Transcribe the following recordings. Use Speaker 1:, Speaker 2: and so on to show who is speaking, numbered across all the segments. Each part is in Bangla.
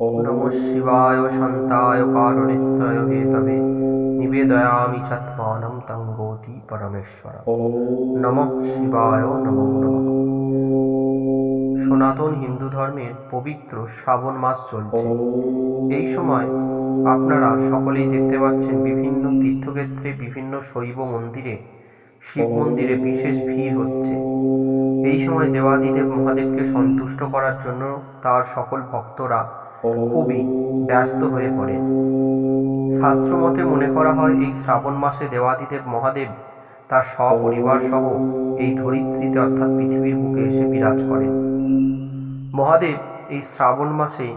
Speaker 1: নমঃ শিবায় শান্তায় কারণিত্রয় হেতবে নিবেদয়ামি চাত্মানম তঙ্গোতি পরমেশ্বর নমঃ শিবায় নমঃ নমঃ সনাতন হিন্দু ধর্মের পবিত্র শ্রাবণ মাস চলছে। এই সময় আপনারা সকলেই দেখতে পাচ্ছেন বিভিন্ন তীর্থক্ষেত্রে, বিভিন্ন শৈব মন্দিরে, শিব মন্দিরে বিশেষ ভিড় হচ্ছে। এই সময় দেবাদিদেব মহাদেবকে সন্তুষ্ট করার জন্য তার সকল ভক্তরা খুবই ব্যস্ত হয়ে পড়ে। শাস্ত্রমতে মনে করা হয়, এই শ্রাবণ মাসে দেবাদিদেব মহাদেব তার সপরিবার সহ এই ধরিত্রীতে অর্থাৎ পৃথিবীর বুকে এসে বিরাজ করেন। মহাদেব এই শ্রাবণ মাসে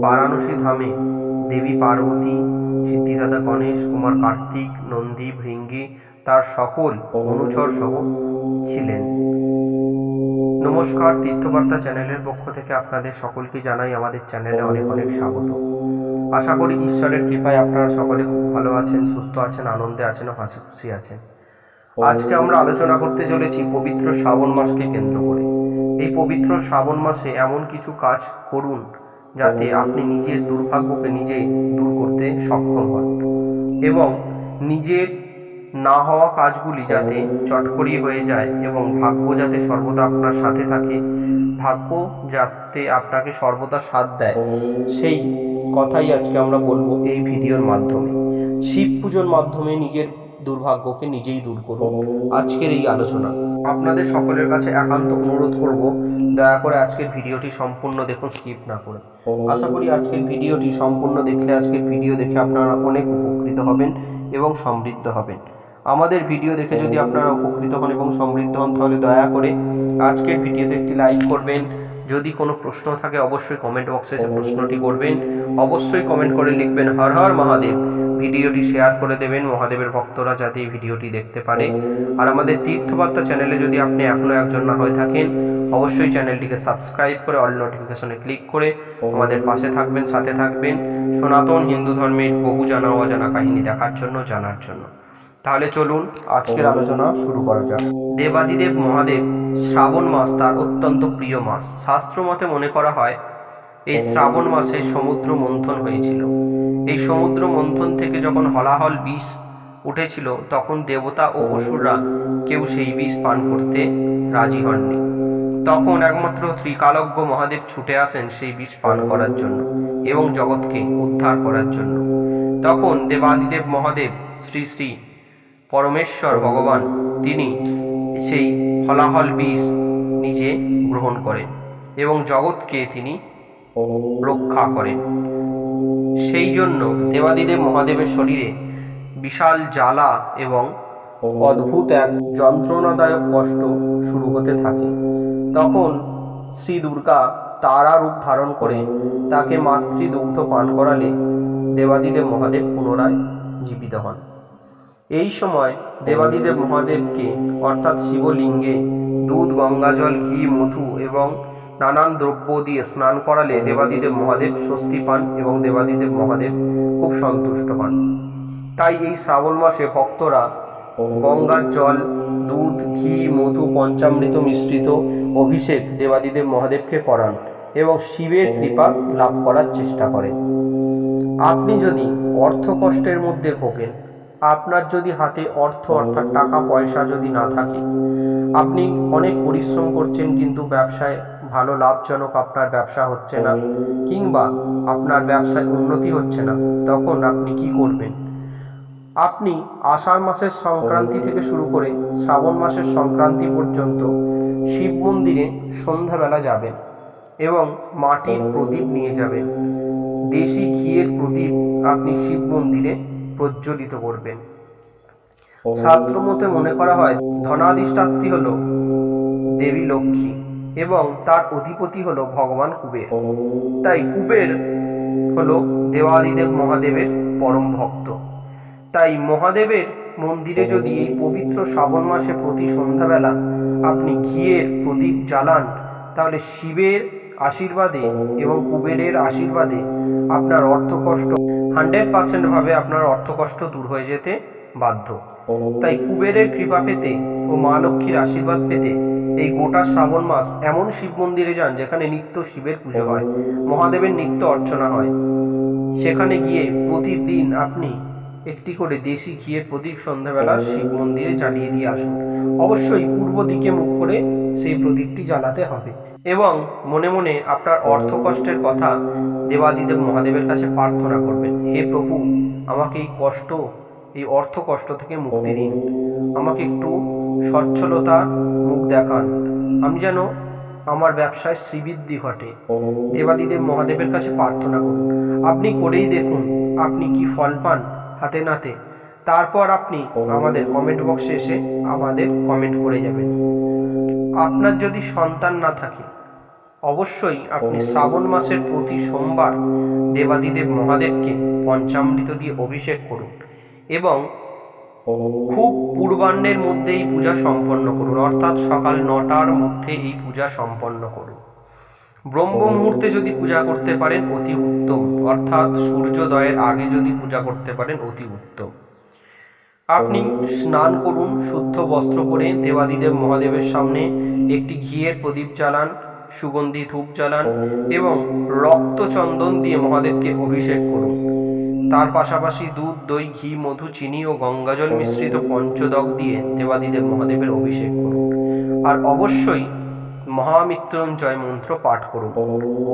Speaker 1: বারাণসী ধামে দেবী পার্বতী সিদ্ধিদাতা গণেশ, কুমার কার্তিক, নন্দী, ভৃঙ্গি তার সকল অনুচর সহ ছিলেন। নমস্কার, তীর্থবার্তা চ্যানেলের পক্ষ থেকে আপনাদের সকলকে জানাই আমাদের চ্যানেলে অনেক অনেক স্বাগত। আশা করি ঈশ্বরের কৃপায় আপনারা সকলে খুব ভালো আছেন, সুস্থ আছেন, আনন্দে আছেন ও হাসি খুশি আছেন। আজকে আমরা আলোচনা করতে চলেছি পবিত্র শ্রাবণ মাসকে কেন্দ্র করে। এই পবিত্র শ্রাবণ মাসে এমন কিছু কাজ করুন যাতে আপনি নিজের দুর্ভাগ্যকে নিজে দূর করতে সক্ষম হন এবং নিজের না হওয়া কাজগুলি যাতে চটকরি হয়ে যায় এবং ভাগ্য যাতে সর্বদা আপনার সাথে থাকে ভাগ্য যাতে আপনাকে সর্বদা সাথ দেয়। সেই কথাই আজকে আমরা বলব এই ভিডিওর মাধ্যমে। শিব পুজোর মাধ্যমে নিজের দুর্ভাগ্যকে নিজেই দূর করুন। আজকের এই আলোচনা। আপনাদের সকলের কাছে একান্ত অনুরোধ করব, দয়া করে আজকের ভিডিওটি সম্পূর্ণ দেখুন, স্কিপ না করে। আশা করি আজকের ভিডিওটি সম্পূর্ণ দেখলে, আজকের ভিডিও দেখে আপনারা অনেক উপকৃত হবেন এবং সমৃদ্ধ হবেন। আমাদের ভিডিও দেখে যদি আপনারা উপকৃত হন এবং সমৃদ্ধ হন, তাহলে দয়া করে আজকের ভিডিওতে একটি লাইক করবেন। যদি কোনো প্রশ্ন থাকে, অবশ্যই কমেন্ট বক্সে সে প্রশ্নটি করবেন। অবশ্যই কমেন্ট করে লিখবেন, হর হর মহাদেব। ভিডিওটি শেয়ার করে দেবেন, মহাদেবের ভক্তরা যাতে এই ভিডিওটি দেখতে পারে। আর আমাদের তীর্থবার্তা চ্যানেলে যদি আপনি এখনও একজন না হয়ে থাকেন, অবশ্যই চ্যানেলটিকে সাবস্ক্রাইব করে অল নোটিফিকেশনে ক্লিক করে আমাদের পাশে থাকবেন, সাথে থাকবেন। সনাতন হিন্দু ধর্মের বহু জানা অজানা কাহিনী দেখার জন্য, জানার জন্য। তাহলে চলুন আজকের আলোচনা শুরু করা যাক। দেবাদিদেব মহাদেব শ্রাবণ মাস তার অত্যন্ত প্রিয় মাস। শাস্ত্র মতে মনে করা হয় এই শ্রাবণ মাসে সমুদ্র মন্থন হয়েছিল। এই সমুদ্র মন্থন থেকে যখন হলাহল বিষ উঠেছিল তখন দেবতা ও অসুররা কেউ সেই বিষ পান করতে রাজি হননি। তখন একমাত্র ত্রিকালজ্ঞ মহাদেব ছুটে আসেন সেই বিষ পান করার জন্য এবং জগৎকে উদ্ধার করার জন্য। তখন দেবাদিদেব মহাদেব শ্রী শ্রী পরমেশ্বর ভগবান, তিনি সেই হলাহল বিষ নিজে গ্রহণ করেন এবং জগৎকে তিনি রক্ষা করেন। সেই জন্য দেবাদিদেব মহাদেবের শরীরে বিশাল জ্বালা এবং অদ্ভুত এক যন্ত্রণাদায়ক কষ্ট শুরু হতে থাকে। তখন শ্রী দুর্গা তারা রূপ ধারণ করে তাকে মাতৃদুগ্ধ পান করালে দেবাদিদেব মহাদেব পুনরায় জীবিত হন। এই সময় দেবাদিদেব মহাদেবকে, অর্থাৎ শিবলিঙ্গে, দুধ গঙ্গাজল ঘি, মধু এবং নানান দ্রব্য দিয়ে স্নান করালে দেবাদিদেব মহাদেব স্বস্তি পান এবং দেবাদিদেব মহাদেব খুব সন্তুষ্ট হন। তাই এই শ্রাবণ মাসে ভক্তরা গঙ্গার জল, দুধ, ঘি, মধু, পঞ্চামৃত মিশ্রিত অভিষেক দেবাদিদেব মহাদেবকে করান এবং শিবের কৃপা লাভ করার চেষ্টা করেন। আপনি যদি অর্থ কষ্টের মধ্যে ভোগেন আপনার যদি হাতে অর্থ অর্থাৎ টাকা, পয়সা যদি না থাকে, আপনি অনেক পরিশ্রম করছেন কিন্তু ব্যবসায় ভালো লাভজনক আপনার ব্যবসা হচ্ছে না, কিংবা আপনার ব্যবসায় উন্নতি হচ্ছে না, তখন আপনি কি করবেন? আপনি আষাঢ় মাসের সংক্রান্তি থেকে শুরু করে শ্রাবণ মাসের সংক্রান্তি পর্যন্ত শিব মন্দিরে সন্ধ্যাবেলা যাবেন এবং মাটির প্রদীপ নিয়ে যাবেন। দেশি ঘিয়ের প্রদীপ আপনি শিব মন্দিরে প্রজ্বলিত করবেন। শাস্ত্র মতে মনে করা হয় ধনাধিষ্ঠাত্রী হল দেবী লক্ষ্মী এবং তার অধিপতি হল ভগবান কুবের। তাই কুবের হল দেবাদিদেব মহাদেবের পরম ভক্ত। তাই মহাদেবের মন্দিরে যদি এই পবিত্র শ্রাবণ মাসে প্রতি সন্ধ্যাবেলা আপনি ঘিয়ের প্রদীপ জ্বালান তাহলে শিবের আশীর্বাদে এবং কুবেরের আশীর্বাদে আপনার অর্থকষ্ট হান্ড্রেড পার্সেন্ট ভাবে আপনার অর্থকষ্ট দূর হয়ে যেতে বাধ্য। তাই কুবেরের কৃপা পেতে ও মা লক্ষ্মীর আশীর্বাদ পেতে এই গোটা শ্রাবণ মাস এমন শিব মন্দিরে যান যেখানে নিত্য শিবের পুজো হয়, মহাদেবের নিত্য অর্চনা হয়। সেখানে গিয়ে প্রতিদিন আপনি একটি করে দেশি ঘিয়ের প্রদীপ সন্ধ্যাবেলা শিব মন্দিরে জ্বালিয়ে দিয়ে আসুন। অবশ্যই পূর্ব দিকে মুখ করে সেই প্রদীপটি জ্বালাতে হবে। এবং মনে মনে আপনার অর্থ কষ্টের কথা দেবাদিদেব মহাদেবের কাছে প্রার্থনা করবেন, হে প্রভু, আমাকে এই কষ্ট, এই অর্থ কষ্ট থেকে মুক্তি দিন। আমাকে একটু সচ্ছলতা মুখ দেখান। আমি যেন আমার ব্যবসায় শ্রীবৃদ্ধি ঘটে। দেবাদিদেব মহাদেবের কাছে প্রার্থনা করুন। আপনি করেই দেখুন আপনি কি ফল পান হাতে নাতে। তারপর আপনি আমাদের কমেন্ট বক্সে এসে আমাদের কমেন্ট করে যাবেন। আপনার যদি সন্তান না থাকে, অবশ্যই আপনি শ্রাবণ মাসের প্রতি সোমবার দেবাদিদেব মহাদেবকে পঞ্চামৃত দিয়ে অভিষেক করুন এবং খুব পূর্বাহ্নের মধ্যে এই পূজা সম্পন্ন করুন। অর্থাৎ সকাল নটার মধ্যে এই পূজা সম্পন্ন করুন। ব্রহ্ম মুহূর্তে যদি পূজা করতে পারেন, অতি উত্তম। অর্থাৎ সূর্যোদয়ের আগে যদি পূজা করতে পারেন, অতি উত্তম। আপনি স্নান করুন, শুদ্ধ বস্ত্র পরে দেবাদিদেব মহাদেবের সামনে একটি ঘিয়ের প্রদীপ জ্বালান, সুগন্ধি ধূপ জ্বালান এবং রক্ত চন্দন দিয়ে মহাদেবকে অভিষেক করুন। তার পাশাপাশি দুধ, দই, ঘি, মধু, চিনি ও গঙ্গাজল মিশ্রিত পঞ্চদক দিয়ে দেবাদিদেব মহাদেবের অভিষেক করুন। আর অবশ্যই মহামৃত্যুঞ্জয় মন্ত্র পাঠ করুন।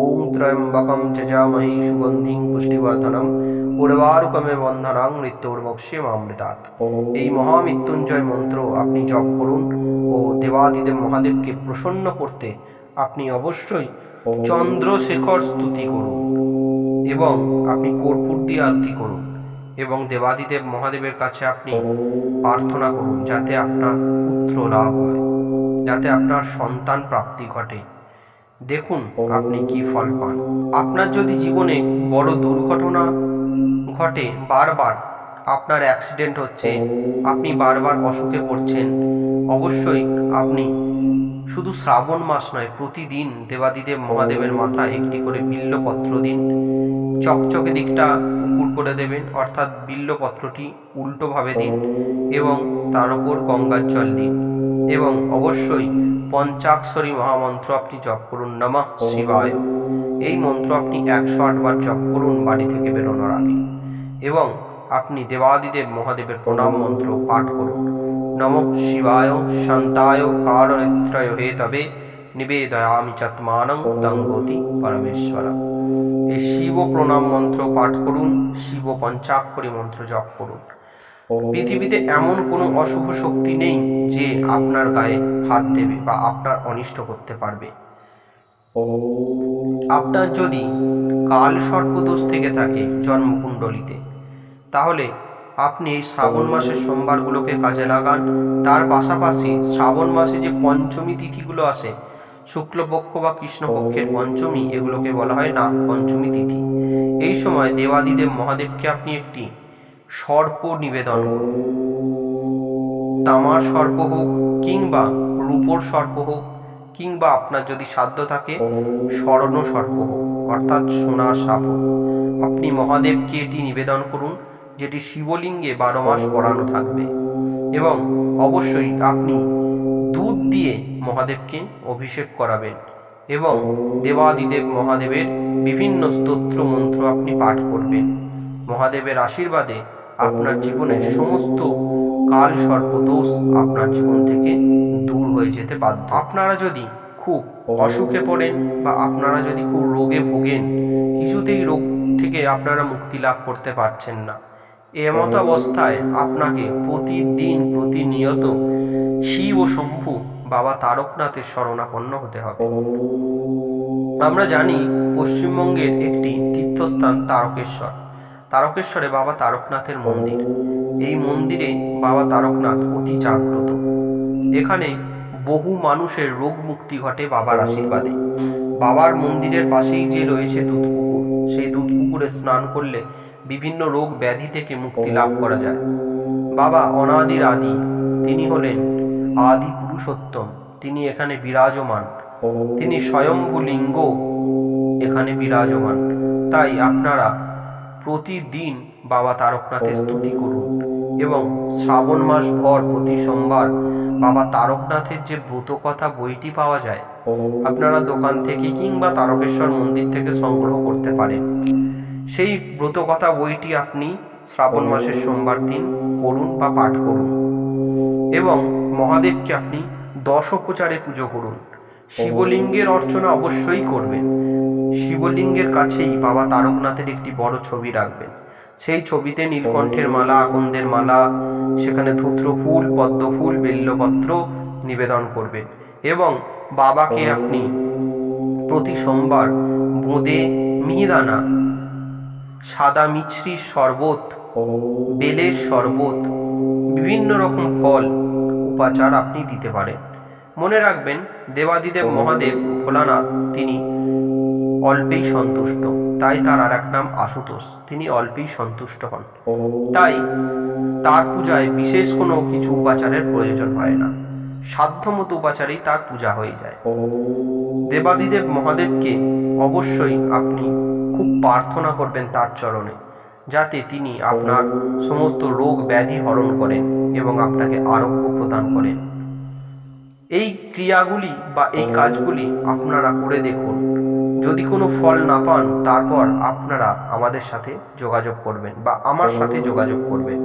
Speaker 1: ওম ত্রয়ম্বকম যজামহি সুগন্ধিং পুষ্টিবর্ধনম উর্বারুকমে বন্ধনাং মৃত্যুর্বক্ষ্যে মামৃতাৎ। এই মহামৃত্যুঞ্জয় মন্ত্র আপনি জপ করুন ও দেবাদিদেব মহাদেবকে প্রসন্ন করতে আপনি অবশ্যই চন্দ্রশেখর স্তুতি করুন এবং আপনি কর্পূর দিয়ে আরতি করুন এবং দেবাদিদেব মহাদেবের কাছে আপনি প্রার্থনা করুন যাতে আপনার পুত্র লাভ হয়। যাতে আপনার সন্তান প্রাপ্তি ঘটে। দেখুন আপনি কি ফল পান। আপনার যদি জীবনে বড় দুর্ঘটনা ঘটে বারবার, আপনার অ্যাক্সিডেন্ট হচ্ছে, আপনি বারবার অসুখে পড়ছেন, অবশ্যই আপনি শুধু শ্রাবণ মাস নয়, প্রতিদিন দেবাদিদেব মহাদেবের মাথায় একটি করে বিল্লপত্র দিন। চকচকে দিকটা উপুর করে দেবেন, অর্থাৎ বিল্লপত্রটি উল্টোভাবে দিন এবং তার উপর গঙ্গার জল দিন। এবং অবশ্যই পঞ্চাক্ষরী মহামন্ত্র আপনি জপ করুন নমঃ শিবায়। এই মন্ত্র আপনি একশো আটবার জপ করুন বাড়ি থেকে বেরোনোর আগে। এবং আপনি দেবাদিদেব মহাদেবের প্রণাম মন্ত্র পাঠ করুন। নম শিবায়, শান্তায়, কারণেত্রয় হে তবে নিবেদয়ামি চাত্মানং তঙ্গতি পরমেশ্বর। এই শিব প্রণাম মন্ত্র পাঠ করুন, শিব পঞ্চাক্ষরী মন্ত্র জপ করুন। পৃথিবীতে এমন কোনো অশুভ শক্তি নেই যে আপনার গায়ে হাত দেবে বা আপনার অনিষ্ট করতে পারবে। আপনার যদি কাল সর্পদোষ থেকে থাকে জন্মকুণ্ডলিতে, তাহলে আপনি এই শ্রাবণ মাসের সোমবারগুলোকে কাজে লাগান। তার পাশাপাশি শ্রাবণ মাসে যে পঞ্চমী তিথিগুলো আসে, শুক্লপক্ষ বা কৃষ্ণপক্ষের পঞ্চমী, এগুলোকে বলা হয় নাগ পঞ্চমী তিথি। এই সময় দেবাদিদেব মহাদেবকে আপনি একটি সর্প নিবেদন তামার সর্প হোক কিংবা রূপোর সর্প হোক, কিংবা আপনার যদি সাধ্য থাকে, স্বর্ণ সর্প হোক, অর্থাৎ সোনার সাপ আপনি মহাদেবকে এটি নিবেদন করুন, যেটি শিবলিঙ্গে বারো মাস পড়ানো থাকবে। এবং অবশ্যই আপনি দুধ দিয়ে মহাদেবকে অভিষেক করাবেন এবং দেবাদিদেব মহাদেবের বিভিন্ন স্তোত্র মন্ত্র আপনি পাঠ করবেন। মহাদেবের আশীর্বাদে আপনার জীবনের সমস্ত কাল সর্পদোষ আপনার জীবন থেকে দূর হয়ে যেতে বাধ্য। আপনারা যদি খুব অসুখে পড়েন বা আপনারা যদি খুব রোগে ভোগেন, কিছুতেই রোগ থেকে আপনারা মুক্তি লাভ করতে পারছেন না। এমত অবস্থায় আপনাকে প্রতিদিন প্রতিনিয়ত শিব ও শম্ভু বাবা তারকনাথের শরণাপন্ন হতে হবে। আমরা জানি পশ্চিমবঙ্গের একটি তীর্থস্থান তারকেশ্বর। তারকেশ্বরে বাবা তারকনাথের মন্দির। এই মন্দিরে বাবা তারকনাথ অতি জাগ্রত। এখানে বহু মানুষের রোগ মুক্তি ঘটে বাবার আশীর্বাদে। বাবার মন্দিরের পাশেই যে রয়েছে দুধ পুকুর সেই দুধ পুকুরে স্নান করলে বিভিন্ন রোগ ব্যাধি থেকে মুক্তি লাভ করা যায়। বাবা অনাদির আদি, তিনি হলেন আদি পুরুষোত্তম। তিনি এখানে বিরাজমান। তিনি স্বয়ম্ভু লিঙ্গ এখানে বিরাজমান। তাই আপনারা প্রতিদিন বাবা তারকনাথের স্তুতি করুন এবং শ্রাবণ মাস ভর প্রতি সোমবার বাবা তারকনাথের যে ব্রত কথা বইটি পাওয়া যায়, আপনারা দোকান থেকে কিংবা তারকেশ্বর মন্দির থেকে সংগ্রহ করতে পারেন। সেই ব্রতকথা বইটি আপনি শ্রাবণ মাসের সোমবার দিন পড়ুন বা পাঠ করুন এবং মহাদেবকে আপনি দশ উপচারে পুজো করুন। শিবলিঙ্গের অর্চনা অবশ্যই করবেন। শিবলিঙ্গের কাছেই বাবা তারকনাথের একটি বড় ছবি রাখবেন। সেই ছবিতে নীলকণ্ঠের মালা আকন্দের মালা, সেখানে ধূত্র ফুল, পদ্ম ফুল, বেল্লপত্র নিবেদন করবেন এবং বাবাকে আপনি প্রতি সোমবার বোঁদে মিহিদানা, সাদা মিছরির শরবত, বেলের শরবত, বিভিন্ন রকম ফল, উপাচার আপনি দিতে পারেন। মনে রাখবেন, দেবাদিদেব মহাদেব ভোলানাথ, তিনি অল্পেই সন্তুষ্ট। তাই তার আর এক নাম আশুতোষ। তিনি অল্পেই সন্তুষ্ট হন। তাই তার পূজায় বিশেষ কোনো কিছু উপাচারের প্রয়োজন হয় না। সাধ্যমতো উপাচারেই তার পূজা হয়ে যায়। দেবাদিদেব মহাদেবকে অবশ্যই আপনি খুব প্রার্থনা করবেন তার চরণে যাতে তিনি আপনার সমস্ত রোগ ব্যাধি হরণ করেন এবং আপনাকে আরোগ্য প্রদান করেন। এই ক্রিয়াগুলি বা এই কাজগুলি আপনারা করে দেখুন। যদি কোনো ফল না পান, তারপর আপনারা আমাদের সাথে যোগাযোগ করবেন বা আমার সাথে যোগাযোগ করবেন।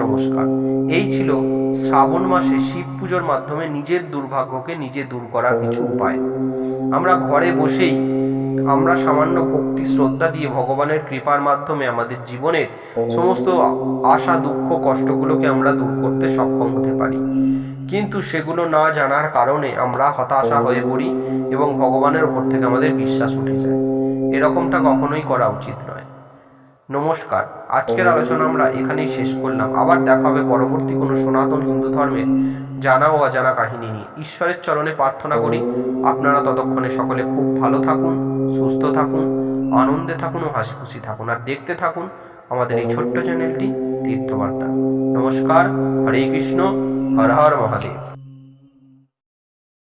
Speaker 1: নমস্কার। এই ছিল শ্রাবণ মাসে শিব পুজোর মাধ্যমে নিজের দুর্ভাগ্যকে নিজে দূর করার কিছু উপায়। আমরা ঘরে বসেই আমরা সামান্য ভক্তি, শ্রদ্ধা দিয়ে ভগবানের কৃপার মাধ্যমে আমাদের জীবনের সমস্ত আশা, দুঃখ, কষ্টগুলোকে আমরা দূর করতে সক্ষম হতে পারি। কিন্তু সেগুলো না জানার কারণে আমরা হতাশা হয়ে পড়ি এবং ভগবানের ওপর থেকে আমাদের বিশ্বাস উঠে যায়। এরকমটা কখনোই করা উচিত নয়। নমস্কার। আজকের আলোচনা আমরা এখানেই শেষ করলাম। আবার দেখা হবে পরবর্তী কোনো সনাতন হিন্দু ধর্মের জানা ও অজানা কাহিনী নিয়ে। ঈশ্বরের চরণে প্রার্থনা করি, আপনারা ততক্ষণে সকলে খুব ভালো থাকুন, সুস্থ থাকুন, আনন্দে থাকুন ও হাসি খুশি থাকুন। আর দেখতে থাকুন আমাদের এই ছোট্ট চ্যানেলটি, তীর্থবার্তা। নমস্কার। হরে কৃষ্ণ। হর হর মহাদেব